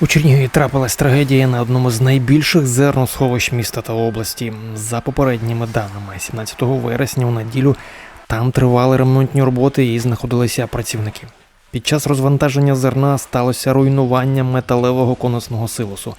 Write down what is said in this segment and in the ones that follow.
У Чернігові трапилась трагедія на одному з найбільших зерносховищ міста та області. За попередніми даними, 17 вересня у неділю там тривали ремонтні роботи і знаходилися працівники. Під час розвантаження зерна сталося руйнування металевого конусного силосу.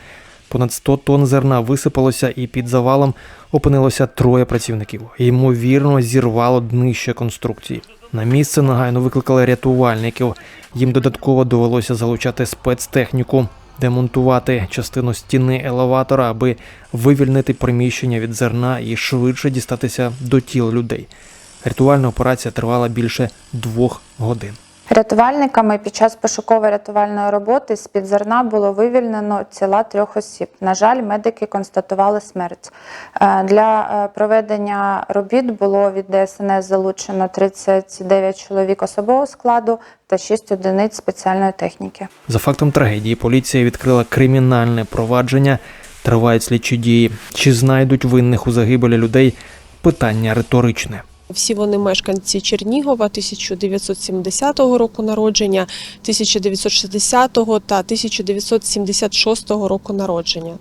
Понад 100 тонн зерна висипалося і під завалом опинилося троє працівників. Ймовірно, зірвало днище конструкції. На місце негайно викликали рятувальників. Їм додатково довелося залучати спецтехніку, демонтувати частину стіни елеватора, аби вивільнити приміщення від зерна і швидше дістатися до тіл людей. Рятувальна операція тривала більше двох годин. Рятувальниками під час пошуково-рятувальної роботи з-під зерна було вивільнено тіла трьох осіб. На жаль, медики констатували смерть. Е, Для е, проведення робіт було від ДСНС залучено 39 чоловік особового складу та 6 одиниць спеціальної техніки. За фактом трагедії поліція відкрила кримінальне провадження. Тривають слідчі дії. Чи знайдуть винних у загибелі людей? Питання риторичне. Всі вони мешканці Чернігова 1970 року народження, 1960 та 1976 року народження.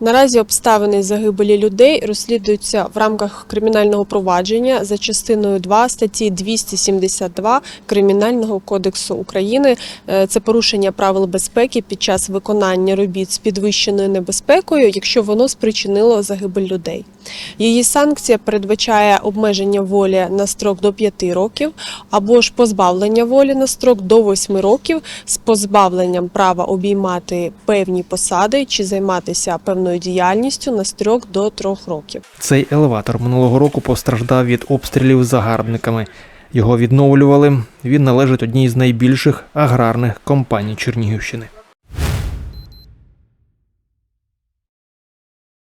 Наразі обставини загибелі людей розслідуються в рамках кримінального провадження за частиною 2 статті 272 Кримінального кодексу України. Е, Це порушення правил безпеки під час виконання робіт з підвищеною небезпекою, якщо воно спричинило загибель людей. Її санкція передбачає обмеження волі на строк до 5 років або ж позбавлення волі на строк до 8 років з позбавленням права обіймати певні посади чи займатися певною діяльністю на строк до трьох років. Цей елеватор минулого року постраждав від обстрілів загарбниками. Його відновлювали. Він належить одній з найбільших аграрних компаній Чернігівщини.